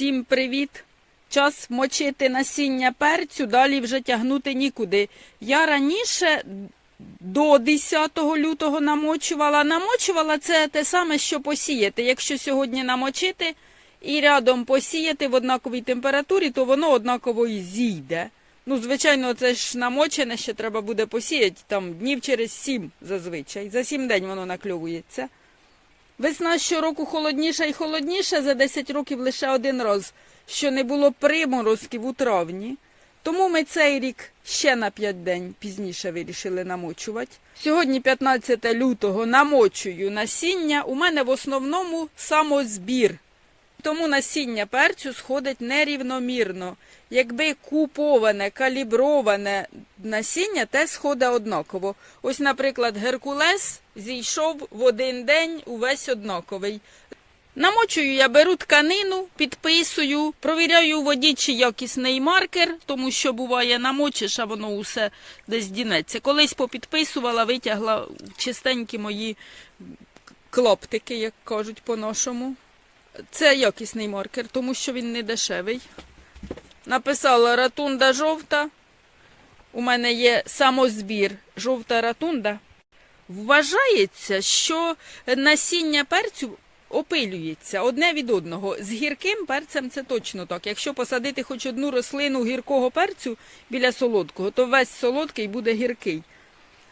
Всім привіт! Час мочити насіння перцю, далі вже тягнути нікуди. Я раніше до 10 лютого намочувала. Намочувала це те саме, що посіяти. Якщо сьогодні намочити і рядом посіяти в однаковій температурі, то воно однаково і зійде. Ну, звичайно, це ж намочене, ще треба буде посіяти там днів через 7 зазвичай. За 7 день воно накльовується. Весна щороку холодніша і холодніша за 10 років лише один раз, що не було приморозків у травні. Тому ми цей рік ще на 5 день пізніше вирішили намочувати. Сьогодні, 15 лютого, намочую насіння. У мене в основному самозбір. Тому насіння перцю сходить нерівномірно. Якби куповане, каліброване насіння, те сходить однаково. Ось, наприклад, Геркулес зійшов в один день увесь однаковий. Намочую я беру тканину, підписую, провіряю у воді, чи якісний маркер, тому що буває намочиш, а воно усе десь дінеться. Колись попідписувала, витягла чистенькі мої клоптики, як кажуть по-нашому. Це якісний маркер, тому що він не дешевий. Написала ратунда жовта. У мене є самозбір жовта ратунда. Вважається, що насіння перцю опилюється одне від одного. З гірким перцем це точно так. Якщо посадити хоч одну рослину гіркого перцю біля солодкого, то весь солодкий буде гіркий.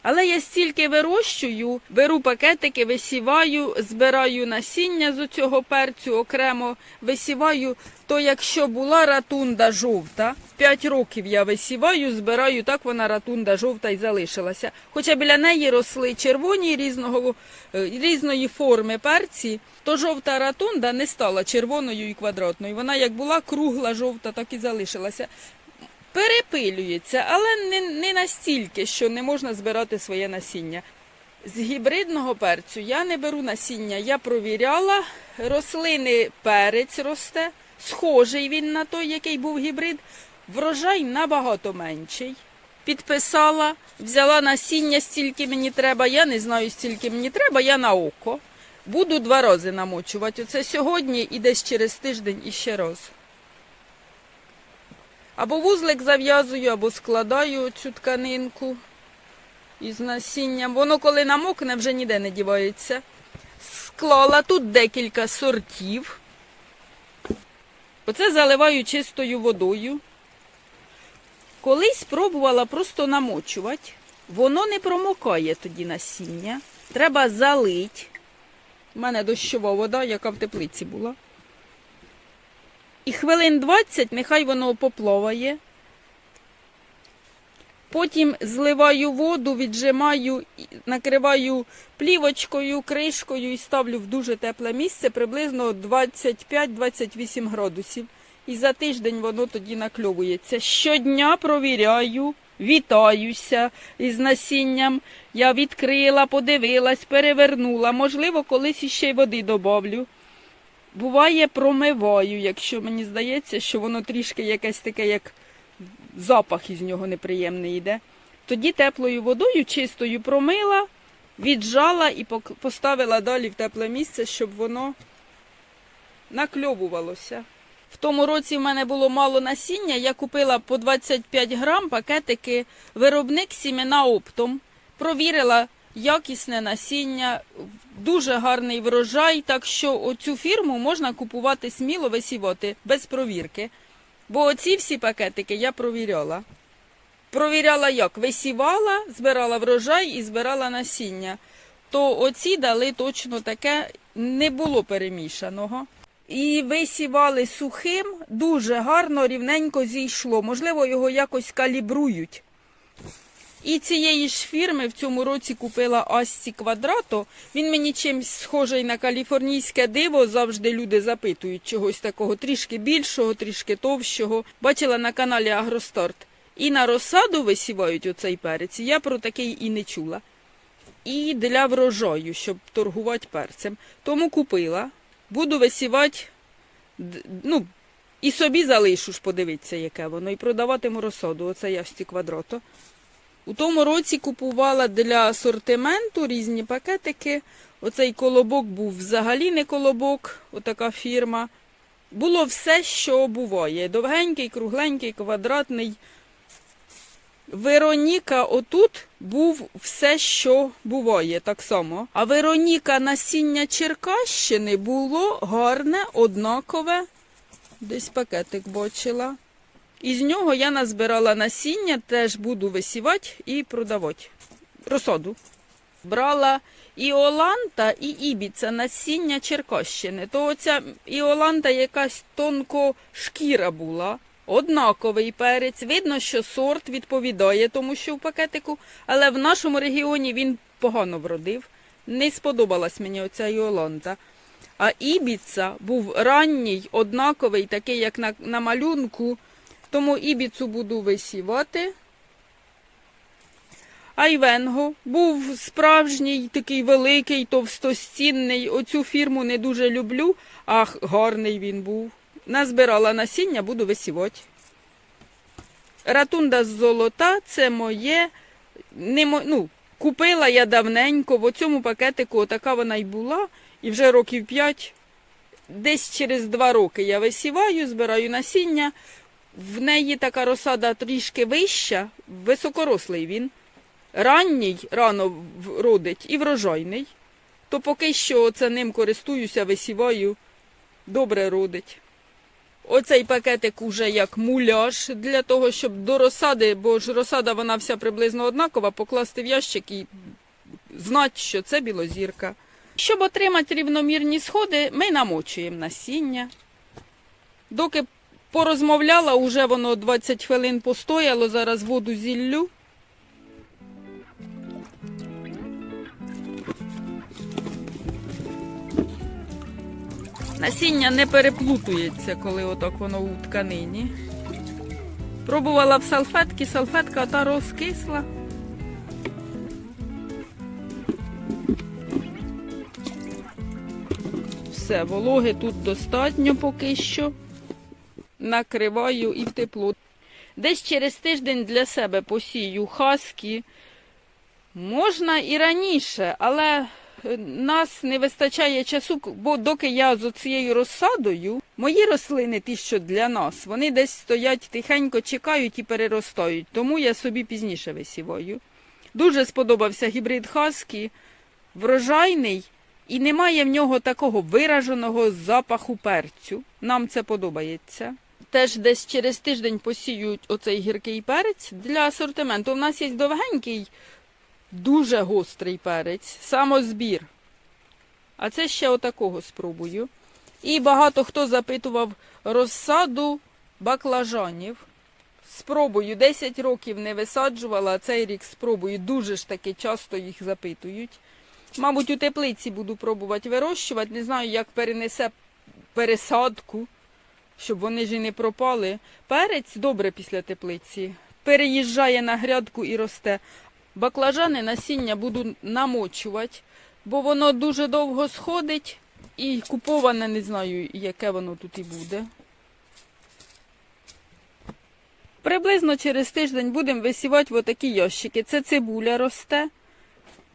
Але я стільки вирощую, беру пакетики, висіваю, збираю насіння з цього перцю окремо, висіваю. То якщо була ратунда жовта, 5 років я висіваю, збираю, так вона ратунда жовта і залишилася. Хоча біля неї росли червоні різного, е, різної форми перці, то жовта ратунда не стала червоною і квадратною. Вона як була кругла жовта, так і залишилася перепилюється, але не, не настільки, що не можна збирати своє насіння. З гібридного перцю я не беру насіння, я провіряла, рослини перець росте, схожий він на той, який був гібрид, врожай набагато менший. Підписала, взяла насіння, стільки мені треба, я не знаю, стільки мені треба, я на око. Буду два рази намочувати. Оце сьогодні і десь через тиждень іще раз. Або вузлик зав'язую, або складаю цю тканинку із насінням. Воно, коли намокне, вже ніде не дівається. Склала тут декілька сортів. Оце заливаю чистою водою. Колись пробувала просто намочувати. Воно не промокає тоді насіння. Треба залить. У мене дощова вода, яка в теплиці була. І хвилин 20 нехай воно поплаває. Потім зливаю воду, віджимаю, накриваю плівочкою, кришкою і ставлю в дуже тепле місце, приблизно 25-28 градусів. І за тиждень воно тоді накльовується. Щодня провіряю, вітаюся із насінням. Я відкрила, подивилась, перевернула. Можливо, колись іще й води добавлю. Буває, промиваю, якщо мені здається, що воно трішки якесь таке, як запах із нього неприємний йде. Тоді теплою водою чистою промила, віджала і поставила далі в тепле місце, щоб воно накльовувалося. В тому році в мене було мало насіння, я купила по 25 грам пакетики виробник сімена оптом. Провірила якісне насіння, дуже гарний врожай, так що оцю фірму можна купувати сміло висівати без провірки. Бо оці всі пакетики я провіряла. Провіряла як? Висівала, збирала врожай і збирала насіння. То оці дали точно таке, не було перемішаного. І висівали сухим, дуже гарно, рівненько зійшло. Можливо, його якось калібрують. І цієї ж фірми в цьому році купила Асці Квадрато. Він мені чимсь схожий на каліфорнійське диво. Завжди люди запитують чогось такого трішки більшого, трішки товщого. Бачила на каналі Агростарт. І на розсаду висівають оцей перець. Я про такий і не чула. І для врожаю, щоб торгувати перцем. Тому купила. Буду висівати, ну, і собі залишу ж подивитися, яке воно, і продаватиму розсаду. Оце Асці Квадрато. У тому році купувала для асортименту різні пакетики. Оцей колобок був взагалі не колобок, отака фірма. було все, що буває. Довгенький, кругленький, квадратний. Вероніка отут був все, що буває, так само. А Вероніка насіння Черкащини було гарне, однакове. Десь пакетик бачила. Із нього я назбирала насіння, теж буду висівати і продавати. Розсаду. Брала іоланта і ібіца насіння Черкащини. То оця іоланта якась тонкошкіра була. Однаковий перець. Видно, що сорт відповідає тому, що в пакетику, але в нашому регіоні він погано вродив. Не сподобалась мені оця іоланта. А ібіца був ранній, однаковий, такий, як на, на малюнку. Тому ібіцу буду висівати. Айвенго був справжній, такий великий, товстостінний. Оцю фірму не дуже люблю, а гарний він був. Назбирала насіння, буду висівати. Ратунда з золота це моє. Не мо... ну, купила я давненько, в оцьому пакетику така вона й була, і вже років п'ять. Десь через два роки я висіваю, збираю насіння. В неї така розсада трішки вища, високорослий він. Ранній рано родить і врожайний. То поки що це ним користуюся, висіваю, добре родить. Оцей пакетик уже як муляж для того, щоб до розсади, бо ж розсада вона вся приблизно однакова, покласти в ящик і знати, що це білозірка. Щоб отримати рівномірні сходи, ми намочуємо насіння. Доки порозмовляла, уже воно 20 хвилин постояло, зараз воду зіллю. Насіння не переплутується, коли отак воно у тканині. Пробувала в салфетки, салфетка та розкисла. Все, вологи тут достатньо поки що. Накриваю і в тепло. Десь через тиждень для себе посію хаски. Можна і раніше, але е, нас не вистачає часу, бо доки я з цією розсадою, мої рослини, ті, що для нас, вони десь стоять тихенько, чекають і переростають. Тому я собі пізніше висіваю. Дуже сподобався гібрид хаски, врожайний і немає в нього такого вираженого запаху перцю. Нам це подобається. Теж десь через тиждень посіють оцей гіркий перець для асортименту. У нас є довгенький, дуже гострий перець, самозбір. А це ще отакого спробую. І багато хто запитував розсаду баклажанів. Спробую, 10 років не висаджувала, а цей рік спробую. Дуже ж таки часто їх запитують. Мабуть, у теплиці буду пробувати вирощувати. Не знаю, як перенесе пересадку, щоб вони ж і не пропали. Перець добре після теплиці. Переїжджає на грядку і росте. Баклажани насіння буду намочувати, бо воно дуже довго сходить і куповане, не знаю, яке воно тут і буде. Приблизно через тиждень будемо висівати отакі ящики. Це цибуля росте.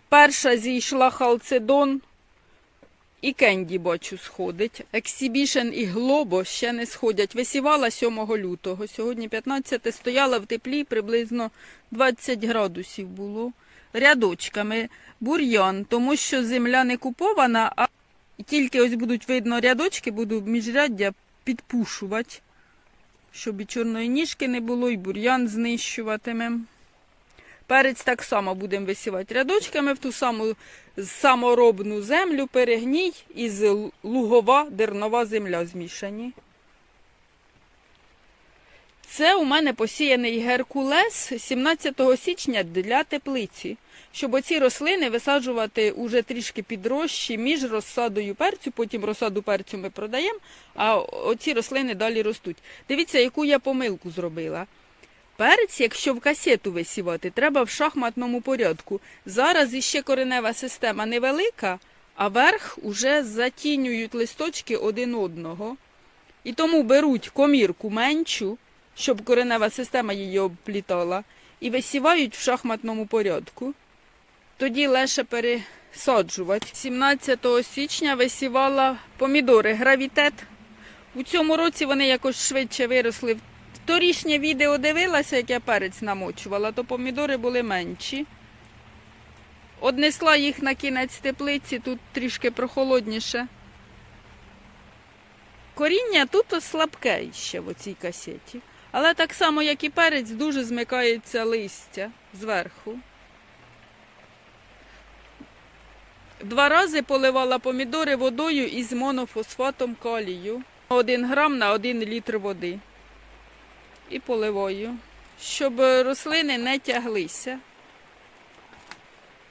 Перша зійшла халцедон і кенді, бачу, сходить. Ексібішен і глобо ще не сходять. Висівала 7 лютого. Сьогодні 15 стояла в теплі, приблизно 20 градусів було. Рядочками бур'ян, тому що земля не купована, а тільки ось будуть видно рядочки, буду міжряддя підпушувати, щоб і чорної ніжки не було, і бур'ян знищуватимем. Перець так само будемо висівати рядочками в ту саму саморобну землю, перегній і лугова дернова земля змішані. Це у мене посіяний геркулес 17 січня для теплиці, щоб оці рослини висаджувати уже трішки підрощі між розсадою перцю, потім розсаду перцю ми продаємо, а оці рослини далі ростуть. Дивіться, яку я помилку зробила. Перець, якщо в касету висівати, треба в шахматному порядку. Зараз іще коренева система невелика, а верх уже затінюють листочки один одного. І тому беруть комірку меншу, щоб коренева система її обплітала, і висівають в шахматному порядку. Тоді легше пересаджувати. 17 січня висівала помідори гравітет. У цьому році вони якось швидше виросли. Торішнє відео дивилася, як я перець намочувала, то помідори були менші. Однесла їх на кінець теплиці, тут трішки прохолодніше. Коріння тут слабке ще в оцій касеті. Але так само, як і перець, дуже змикається листя зверху. Два рази поливала помідори водою із монофосфатом калію. Один грам на один літр води. І поливаю, щоб рослини не тяглися.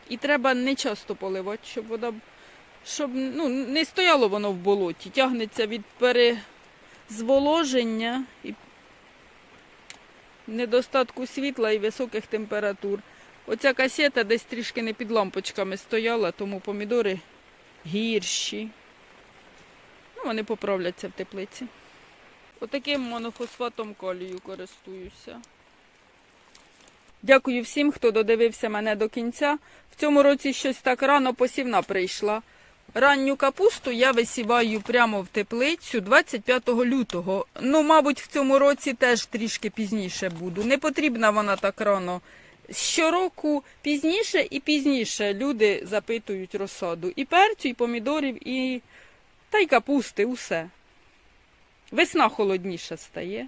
І треба не часто поливати, щоб вода щоб ну, не стояло воно в болоті. Тягнеться від перезволоження і недостатку світла і високих температур. Оця касета десь трішки не під лампочками стояла, тому помідори гірші. Ну, вони поправляться в теплиці. Отаким монофосфатом калію користуюся. Дякую всім, хто додивився мене до кінця. В цьому році щось так рано посівна прийшла. Ранню капусту я висіваю прямо в теплицю 25 лютого. Ну, мабуть, в цьому році теж трішки пізніше буду. Не потрібна вона так рано. Щороку пізніше і пізніше люди запитують розсаду. І перцю, і помідорів, і та й капусти, усе. Весна холодніша стає.